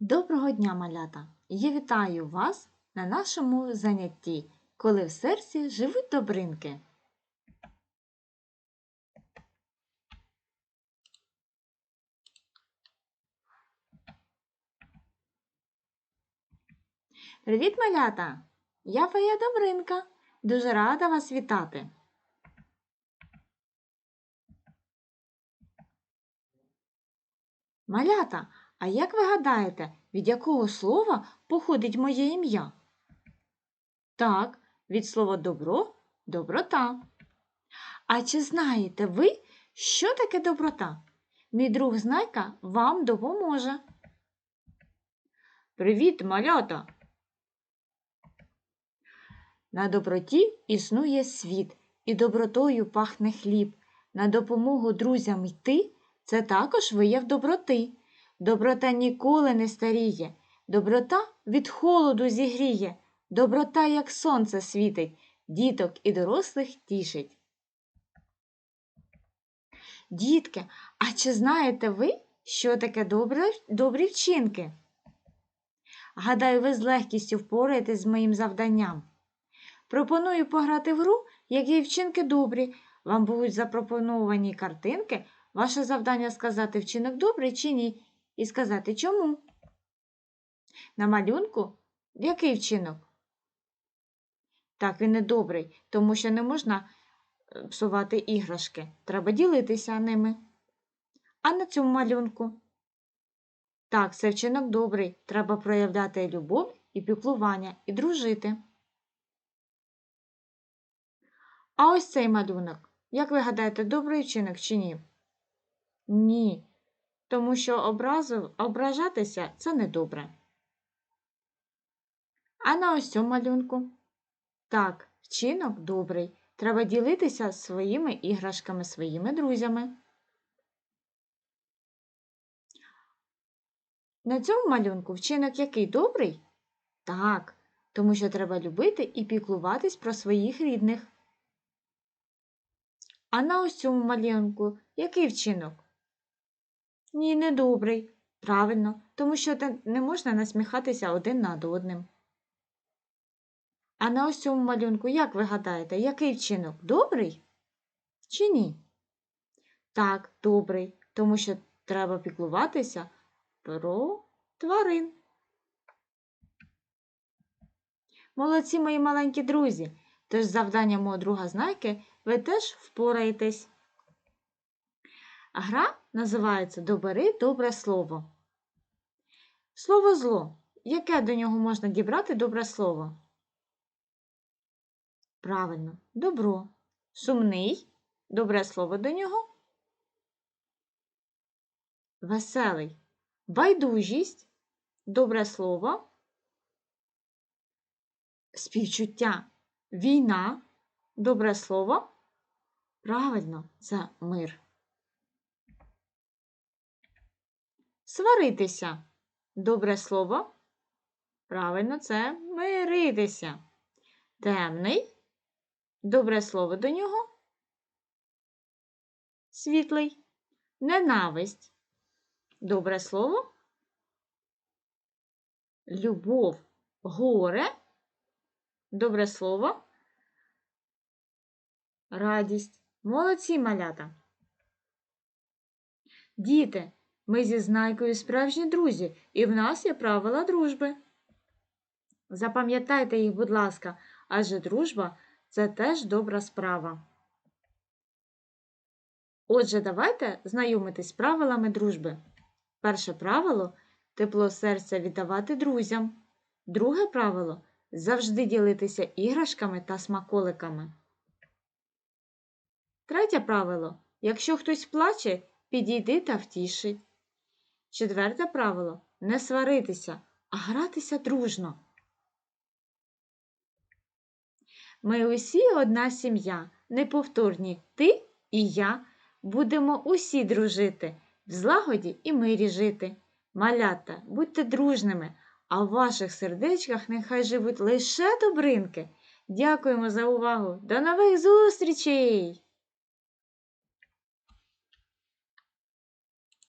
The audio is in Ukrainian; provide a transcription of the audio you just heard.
Доброго дня, малята! Я вітаю вас на нашому занятті, коли в серці живуть добринки. Привіт, малята! Я твоя добринка. Дуже рада вас вітати. Малята, а як ви гадаєте, від якого слова походить моє ім'я? Так, від слова добро доброта. А чи знаєте ви, що таке доброта? Мій друг Знайка вам допоможе. Привіт, малята! На доброті існує світ, і добротою пахне хліб. На допомогу друзям йти це також вияв доброти. Доброта ніколи не старіє, доброта від холоду зігріє, доброта, як сонце світить, діток і дорослих тішить. Дітки, а чи знаєте ви, що таке добре, добрі вчинки? Гадаю, ви з легкістю впораєтесь з моїм завданням. Пропоную пограти в гру, які вчинки добрі. Вам будуть запропоновані картинки. Ваше завдання сказати вчинок добрий чи ні, і сказати чому. На малюнку який вчинок? Так, він не добрий, тому що не можна е, псувати іграшки. Треба ділитися ними. А на цьому малюнку? Так, це вчинок добрий. Треба проявляти любов і піклування і дружити. А ось цей малюнок. Як ви гадаєте, добрий вчинок чи ні? Ні. Тому що образу, ображатися це недобре. А на ось цьому малюнку? Так, вчинок добрий. Треба ділитися своїми іграшками, своїми друзями. На цьому малюнку вчинок який добрий? Так, тому що треба любити і піклуватись про своїх рідних. А на ось цьому малюнку який вчинок? Ні, не добрий. Правильно, тому що не можна насміхатися один над одним. А на ось цьому малюнку, як ви гадаєте, який вчинок? Добрий? Чи ні? Так, добрий, тому що треба піклуватися про тварин. Молодці мої маленькі друзі! Тож завдання мого друга знайки ви теж впораєтесь. Гра називається Добери добре слово. Слово зло. Яке до нього можна дібрати добре слово? Правильно, добро. Сумний. Добре слово до нього. Веселий. Байдужість. Добре слово. Співчуття. Війна. Добре слово. Правильно, це мир. Сваритися. Добре слово. Правильно, це миритися. Темний. Добре слово до нього. Світлий. Ненависть. Добре слово. Любов. Горе. Добре слово. Радість. Молодці малята. Діти. Ми зі знайкою справжні друзі, і в нас є правила дружби. Запам'ятайте їх, будь ласка, адже дружба це теж добра справа. Отже, давайте знайомитись з правилами дружби. Перше правило тепло серця віддавати друзям. Друге правило завжди ділитися іграшками та смаколиками. Третє правило якщо хтось плаче, підійди та втішить. Четверте правило не сваритися, а гратися дружно. Ми усі одна сім'я, неповторні ти і я. Будемо усі дружити, в злагоді і мирі жити. Малята, будьте дружними, а в ваших сердечках нехай живуть лише добринки. Дякуємо за увагу! До нових зустрічей!